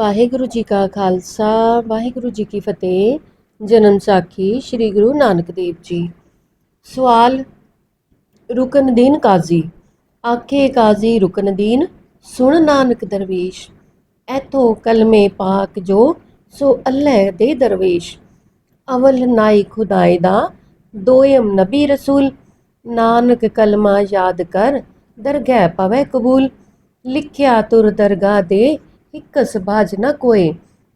ਵਾਹਿਗੁਰੂ ਜੀ ਕਾ ਖਾਲਸਾ, ਵਾਹਿਗੁਰੂ ਜੀ ਕੀ ਫਤਿਹ, ਜਨਮ ਸਾਖੀ ਸ੍ਰੀ ਗੁਰੂ ਨਾਨਕ ਦੇਵ ਜੀ। ਸਵਾਲ ਰੁਕਨਦੀਨ ਕਾਜ਼ੀ। ਆਖੇ ਕਾਜ਼ੀ ਰੁਕਨਦੀਨ ਸੁਣ ਨਾਨਕ ਦਰਵੇਸ਼। ਐਥੋਂ ਕਲਮੇ ਪਾਕ ਜੋ, ਸੋ ਅੱਲ੍ਹ ਦੇ ਦਰਵੇਸ਼। ਅਵਲ ਨਾਈ ਖੁਦਾਏ ਦਾ, ਦੋਇਮ ਨਬੀ ਰਸੂਲ। ਨਾਨਕ ਕਲਮਾ ਯਾਦ ਕਰ, ਦਰਗਹਿ ਪਵੇ ਕਬੂਲ। ਲਿਖਿਆ ਤੁਰ ਦਰਗਾਹ ਦੇ ਹਿੱਕਸ ਬਾਜ ਨ ਕੋਏ।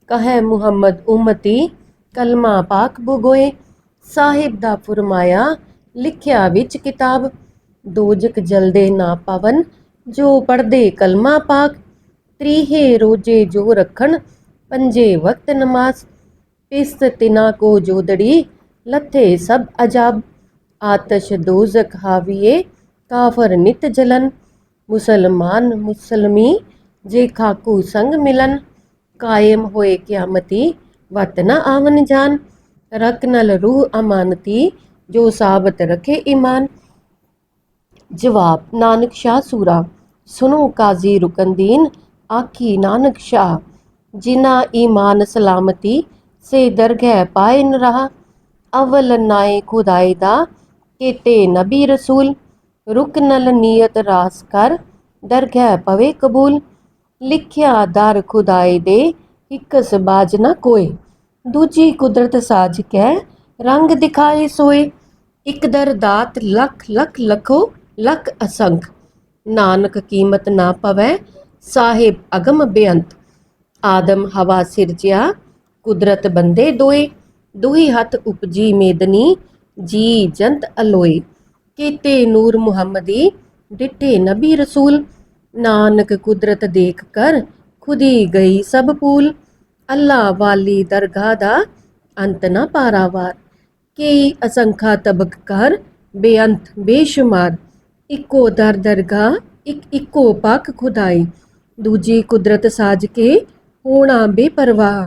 ਕਹੈ ਮੁਹੰਮਦ ਉਮਤੀ, ਕਲਮਾ ਪਾਕ ਬੁਗੋਏ ਸਾਹਿਬ ਦਾ ਫਰਮਾਇਆ, ਲਿਖਿਆ ਵਿੱਚ ਕਿਤਾਬ। ਦੋਜਕ ਜਲਦੇ ਨਾ ਪਵਨ, ਜੋ ਪੜਦੇ ਕਲਮਾ ਪਾਕ। ਤ੍ਰੀਹੇ ਰੋਜੇ ਜੋ ਰੱਖਣ, ਪੰਜੇ ਵਕਤ ਨਮਾਜ਼। ਪਿਸਤ ਤਿਨਾ ਕੋ ਜੋਦੜੀ ਲੱਥੇ ਸਭ ਅਜਾਬ। ਆਤਸ਼ ਦੋਜ਼ਕ ਹਾਵੀਏ, ਕਾਫਰ ਨਿਤ ਜਲਨ। ਮੁਸਲਮਾਨ ਮੁਸਲਮੀ ਜੇ ਖਾਕੂ ਸੰਗ ਮਿਲਨ, ਕਾਇਮ ਹੋਏ ਕਿਆਮਤੀ ਵਤ ਨ ਆਵਨ ਜਾਨ। ਰਕ ਨਲ ਰੂਹ ਅਮਾਨਤੀ, ਜੋ ਸਾਬਤ ਰਖੇ ਈਮਾਨ ਜਵਾਬ, ਨਾਨਕ ਸ਼ਾਹ ਸੂਰਾ ਸੁਨੋ ਕਾਜ਼ੀ ਰੁਕਨਦੀਨ ਆਖੀ ਨਾਨਕ ਸ਼ਾਹ ਜਿਨਾ ਈਮਾਨ ਸਲਾਮਤੀ, ਸੇ ਦਰਗਹਿ ਪਾਏ ਨ ਰਹਾ। ਅਵਲ ਨਾਏ ਖੁਦਾਏ ਦਾ ਕੀਤੇ ਨਬੀ ਰਸੂਲ। ਰੁਕਨਲ ਨੀਅਤ ਰਾਸ ਕਰ, ਦਰਗਹਿ ਪਵੇ ਕਬੂਲ। ਲਿਖਿਆ ਦਰ ਖੁਦਾਏ ਦੇ ਇਕਸ ਬਾਜ ਨ ਕੋਏ। ਦੂਜੀ ਕੁਦਰਤ ਸਾਜ ਕੈ, ਰੰਗ ਦਿਖਾਏ ਸੋਏ। ਇਕ ਦਰ ਦਾਤ ਲਖ ਲਖ ਲਖੋ ਲਖ ਅਸੰਖ। ਨਾਨਕ ਕੀਮਤ ਨਾ ਪਵੈ, ਸਾਹਿਬ ਅਗਮ ਬੇਅੰਤ। ਆਦਮ ਹਵਾ ਸਿਰਜਿਆ, ਕੁਦਰਤ ਬੰਦੇ ਦੋਏ। ਦੋਹੀ ਹੱਥ ਉਪਜੀ ਮੇਦਨੀ, ਜੀ ਜੰਤ ਅਲੋਏ। ਕੀਤੇ ਨੂਰ ਮੁਹੰਮਦੀ, ਡਿੱਟੇ ਨਬੀ ਰਸੂਲ। ਨਾਨਕ ਕੁਦਰਤ ਦੇਖ ਕਰ ਖੁਦੀ ਗਈ ਸਭ ਪੂਲ। ਅੱਲਾ ਵਾਲੀ ਦਰਗਾਹ ਦਾ ਅੰਤ ਨਾ ਪਾਰਾਵਾਰ। ਕਈ ਅਸੰਖਾ ਤਬਕ ਕਰ, ਬੇਅੰਤ, ਬੇਸ਼ੁਮਾਰ। ਇੱਕੋ ਦਰ ਦਰਗਾਹ, ਇੱਕ ਇੱਕੋ ਪਾਕ ਖੁਦਾਈ। ਦੂਜੀ ਕੁਦਰਤ ਸਾਜ ਕੇ ਹੋਣਾ ਬੇਪਰਵਾਹ।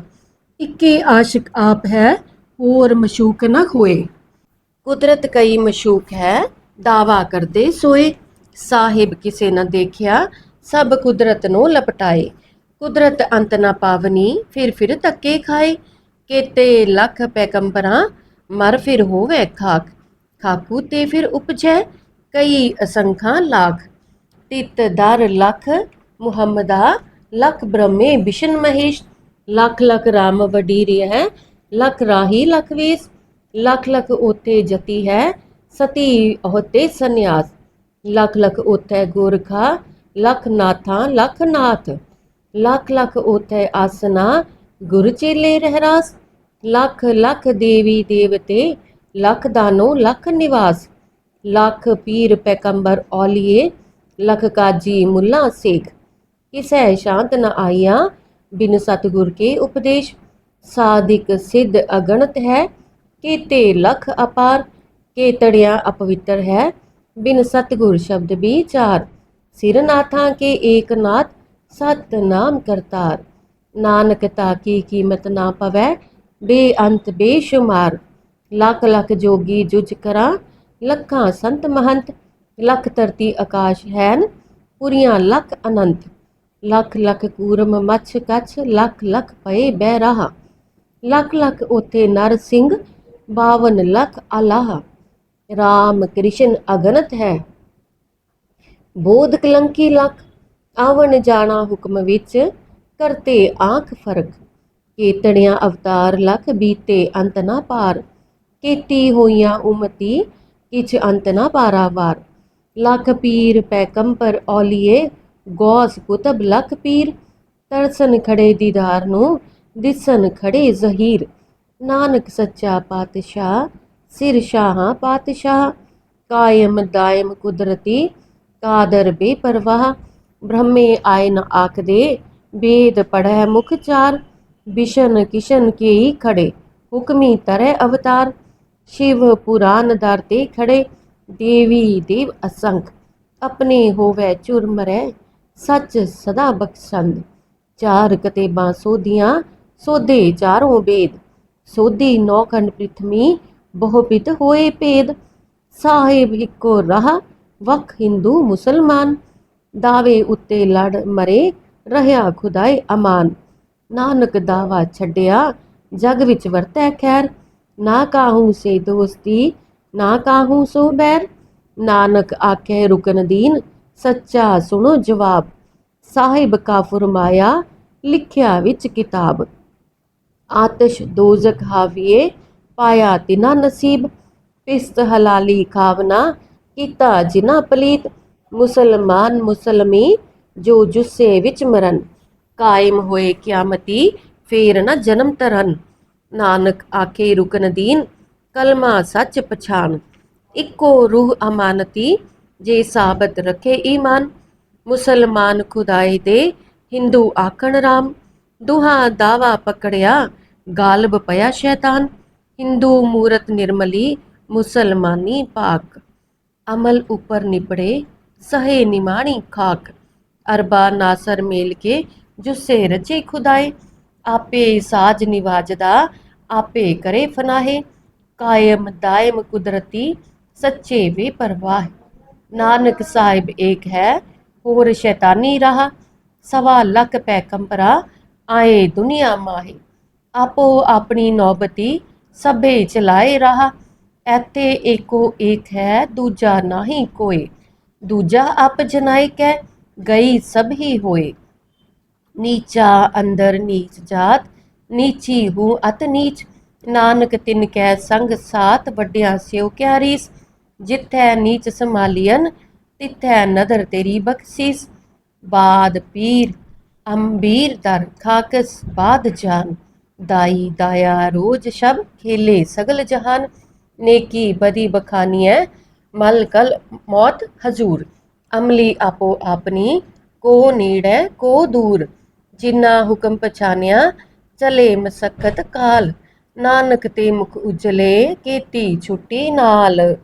ਇੱਕੇ ਆਸ਼ਿਕ ਆਪ ਹੈ, ਹੋਰ ਮਸ਼ੂਕ ਨਾ ਹੋਏ ਕੁਦਰਤ ਕਈ ਮਸ਼ੂਕ ਹੈ, ਦਾਵਾ ਕਰਦੇ ਸੋਏ। ਸਾਹਿਬ ਕਿਸੇ ਨਾ ਦੇਖਿਆ, ਸਭ ਕੁਦਰਤ ਨੂੰ ਲਪਟਾਏ। ਕੁਦਰਤ ਅੰਤ ਨਾ ਪਾਵਨੀ, ਫਿਰ ਫਿਰ ਧੱਕੇ ਖਾਏ। ਕੇਤੇ ਲੱਖ ਪੈਗੰਬਰਾਂ, ਮਰ ਫਿਰ ਹੋਵੇ ਖਾਕ। ਖਾਕੂ ਤੇ ਫਿਰ ਉਪਜੈ ਕਈ ਅਸੰਖਾਂ ਲਾਖ। ਤਿਤ ਦਰ ਲੱਖ, ਮੁਹੰਮਦਾ ਲੱਖ ਬ੍ਰਹਮੇ ਵਿਸ਼ਨ ਮਹੇਸ਼। ਲੱਖ ਲੱਖ ਰਾਮ ਵਡੀਰੀ ਹੈ, ਲੱਖ ਰਾਹੀ ਲੱਖ ਵੇਸ। ਲੱਖ ਲੱਖ ਉਤੇ ਜਤੀ ਹੈ, ਸਤੀ ਹੋਤੇ ਸੰਨਿਆਸ। ਲੱਖ ਲੱਖ ਉਤੇ ਗੁਰਖਾ, ਲੱਖ ਨਾਥਾਂ, ਲੱਖ ਨਾਥ, ਲੱਖ ਲੱਖ ਉਤੇ ਆਸਨਾ, ਗੁਰ ਚੇਲੇ ਰਹਿਰਾਸ, ਲੱਖ ਲੱਖ ਦੇਵੀ ਦੇਵਤੇ, ਲੱਖ ਦਾਨੋ, ਲੱਖ ਨਿਵਾਸ, ਲੱਖ ਪੀਰ ਪੈਕੰਬਰ ਔਲੀਏ, ਲਖ ਕਾਜੀ ਮੁੱਲਾ ਸੇਖ। ਕਿਸੈ ਸ਼ਾਂਤ ਨ ਆਈਆ ਬਿਨ ਸਤਗੁਰ ਕੇ ਉਪਦੇਸ਼। ਸਾਧਿਕ ਸਿੱਧ ਅਗਣਤ ਹੈ, ਕੀਤੇ ਲਖ ਅਪਾਰ ਕੇ ਤੜਿਆ ਅਪਵਿੱਤਰ ਹੈ। ਬਿਨ ਸਤਗੁਰ ਸ਼ਬਦ ਵਿਚਾਰ। ਸਿਰ ਨਾਥਾਂ ਕੇ ਏਕ ਨਾਥ, ਸਤ ਨਾਮ ਕਰਤਾਰ। ਨਾਨਕ ਤਾ ਕੀ ਕੀਮਤ ਨਾ ਪਵੈ, ਬੇਅੰਤ ਬੇਸ਼ੁਮਾਰ। ਲੱਖ ਲੱਖ ਜੋਗੀ ਜੁਜ ਕਰਾਂ, ਲੱਖਾਂ ਸੰਤ ਮਹੰਤ, ਲੱਖ ਧਰਤੀ ਆਕਾਸ਼ ਹੈਨ, ਪੁਰੀਆਂ ਲੱਖ ਅਨੰਤ। ਲੱਖ ਲੱਖ ਕੂਰਮ ਮੱਛ ਕੱਛ, ਲੱਖ ਲੱਖ ਪਏ ਬਹਿ ਰਹਾ ਲੱਖ ਲੱਖ ਉਥੇ ਨਰ ਸਿੰਘ 52 ਲੱਖ ਅਲਾਹ। ਰਾਮ ਕ੍ਰਿਸ਼ਨ ਅਗਨਤ ਹੈ। ਬੋਧ ਕਲੰਕੀ ਲੱਖ, ਆਵਣ ਜਾਣਾ ਹੁਕਮ ਵਿੱਚ, ਕਰਤੇ ਆਂਖ ਫ਼ਰਕ। ਕੇਤੜਿਆਂ ਅਵਤਾਰ ਲਖ ਬੀਤੇ ਅੰਤ ਨਾ ਪਾਰ। ਕੀਤੀ ਹੋਈਆਂ ਉਮਤੀ, ਕਿਛ ਅੰਤ ਨਾ ਪਾਰਾਵਾਰ ਲਖ ਪੀਰ ਪੈਕੰਪਰ ਔਲੀਏ, ਗੌਸ ਕੁਤਬ ਲਖ ਪੀਰ। ਤਰਸਨ ਖੜੇ ਦੀਦਾਰ ਨੂੰ, ਦਿਸਨ ਖੜੇ ਜ਼ਹੀਰ। ਨਾਨਕ ਸੱਚਾ ਪਾਤਸ਼ਾਹ ਸਿਰ ਸ਼ਾਹਾਂ ਪਾਤਸ਼ਾਹ, ਕਾਇਮ ਦਾਇਮ ਕੁਦਰਤੀ, ਕਾਦਰ ਬੇਪਰਵਾਹ। ਬ੍ਰਹਮੇ ਆਏ ਨ ਆਖਦੇ, ਵੇਦ ਪੜੈ ਮੁਖ ਚਾਰ, ਬਿਸ਼ਨ ਕਿਸ਼ਨ ਕੇ ਖੜੇ, ਹੁਕਮੀ ਤਰੈ ਅਵਤਾਰ। ਸ਼ਿਵ ਪੁਰਾਨ ਦਰ ਤੇ ਖੜੇ, ਦੇਵੀ ਦੇਵ ਅਸੰਖ। ਆਪਣੇ ਹੋਵੇ ਚੁਰ ਮਰੈ, ਸੱਚ ਸਦਾ ਬਖਸ਼ੰਦ। ਚਾਰ ਕਤੇਬਾਂ ਸੋਧੀਆਂ, ਸੋਧੇ ਚਾਰੋਂ ਵੇਦ। ਸੋਧੀ ਨੌਖੰਡ ਪ੍ਰਿਥਵੀ ਬਹੁਪਿਤ ਹੋਏ ਭੇਦ, ਸਾਹਿਬ ਇੱਕੋ ਰਾਹ, ਵਖ ਹਿੰਦੂ ਮੁਸਲਮਾਨ। ਦਾਵੇ ਉੱਤੇ ਲੜ ਮਰੇ ਰਹਾ ਖੁਦਾਏ ਅਮਾਨ। ਨਾਨਕ ਦਾਵਾ ਛੱਡਿਆ, ਜਗ ਵਿੱਚ ਵਰਤੈ ਖੈਰ। ਨਾ ਕਾਹੂ ਸੇ ਦੋਸਤੀ, ਨਾ ਕਾਹੂ ਸੋ ਬੈਰ। ਨਾਨਕ ਆਖੇ ਰੁਕਨ ਦੀਨ, ਸੱਚਾ ਸੁਣੋ ਜਵਾਬ। ਸਾਹਿਬ ਕਾ ਫਰਮਾਇਆ, ਲਿਖਿਆ ਵਿੱਚ ਕਿਤਾਬ। ਆਤਸ਼ ਦੋਜ਼ਖ ਹਾਵੀਏ ਪਾਇਆ ਤਿਨਾ ਨਸੀਬ, ਪਿਸਤ ਹਲਾਲੀ ਖਾਵਨਾ ਕੀਤਾ ਜਿਨਾ ਪਲੀਤ, ਮੁਸਲਮਾਨ ਮੁਸਲਮੀ ਜੋ ਜੁੱਸੇ ਵਿੱਚ ਮਰਨ। ਕਾਇਮ ਹੋਏ ਕਿਆਮਤੀ, ਫੇਰ ਨਾ ਜਨਮ ਤਰਨ ਨਾਨਕ ਆਖੇ ਰੁਕਨ ਕਲਮਾ ਸੱਚ ਪਛਾਨ। ਇੱਕੋ ਰੂਹ ਅਮਾਨਤੀ, ਜੇ ਸਾਬਤ ਰਖੇ ਈਮਾਨ। ਮੁਸਲਮਾਨ ਖੁਦਾਏ ਦੇ ਹਿੰਦੂ ਆਖਣ ਰਾਮ। ਦੁਹਾ ਦਾਵਾ ਪਕੜਿਆ, ਗਾਲਬ ਪਿਆ ਸ਼ੈਤਾਨ। ਹਿੰਦੂ ਮੂਰਤ ਨਿਰਮਲੀ, ਮੁਸਲਮਾਨੀ ਪਾਕ। ਅਮਲ ਉਪਰ ਨਿਪੜੇ, ਸਹੇ ਨਿਮਾਣੀ ਖਾਕ। ਅਰਬਾ ਨਾਸਰ ਮੇਲ ਕੇ ਜੁਸੇ ਰਚੇ ਖੁਦਾਏ। ਆਪੇ ਸਾਜ ਨਿਵਾਜਦਾ, ਆਪੇ ਕਰੇ ਫਨਾਹੇ। ਕਾਇਮ ਦਾਇਮ ਕੁਦਰਤੀ, ਸੱਚੇ ਵੇ ਪਰਵਾਹ। ਨਾਨਕ ਸਾਹਿਬ ਏਕ ਹੈ, ਹੋਰ ਸ਼ੈਤਾਨੀ ਰਹਾ। ਸਵਾ ਲੱਖ ਪੈਕੰਪਰਾ ਆਏ ਦੁਨੀਆ ਮਾਹੇ। ਆਪੋ ਆਪਣੀ ਨੌਬਤੀ ਸਭੇ ਚਲਾਏ ਰਹਾ ਐਤੇ ਏਕੋ ਏਕ ਹੈ, ਦੂਜਾ ਨਹੀਂ ਕੋਏ। ਦੂਜਾ ਆਪ ਜਨਾਇਕ ਹੈ ਗਈ ਸਭ ਹੀ ਹੋਏ। ਨੀਚਾ ਅੰਦਰ ਨੀਚ ਜਾਤ, ਨੀਚੀ ਹੂੰ ਅਤ ਨੀਚ। ਨਾਨਕ ਤਿਨ ਕੈ ਸੰਗ ਸਾਤ, ਵੱਡਿਆਂ ਸਿਓ ਕਿਆ ਰੀਸ। ਨੀਚ ਸੰਭਾਲੀਅਨ ਤਿਥੈ ਨਦਰ ਤੇਰੀ ਬਖਸ਼ੀਸ। ਬਾਦ ਪੀਰ, ਅੰਬੀਰ ਦਰ ਖਾਕਸ, ਬਾਦ ਜਾਨ। ਦਾਈ ਦਾਇਆ ਰੋਜ ਸ਼ਬ ਖੇਲੇ ਸਗਲ ਜਹਾਨ, ਨੇਕੀ ਬਦੀ ਬਖਾਨੀਐ, ਮਲ ਕਲ ਮੌਤ ਹਜ਼ੂਰ। ਅਮਲੀ ਆਪੋ ਆਪਣੀ, ਕੋ ਨੇੜੈ ਕੋ ਦੂਰ। ਜਿਨਾ ਹੁਕਮ ਪਛਾਨਿਆ, ਚਲੇ ਮਸਕਤ ਕਾਲ। ਨਾਨਕ ਤੇ ਮੁਖ ਉਜਲੇ, ਕੀਤੀ ਛੁੱਟੀ ਨਾਲ।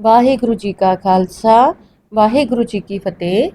ਵਾਹਿਗੁਰੂ ਜੀ ਕਾ ਖਾਲਸਾ, ਵਾਹਿਗੁਰੂ ਜੀ ਕੀ ਫਤਿਹ।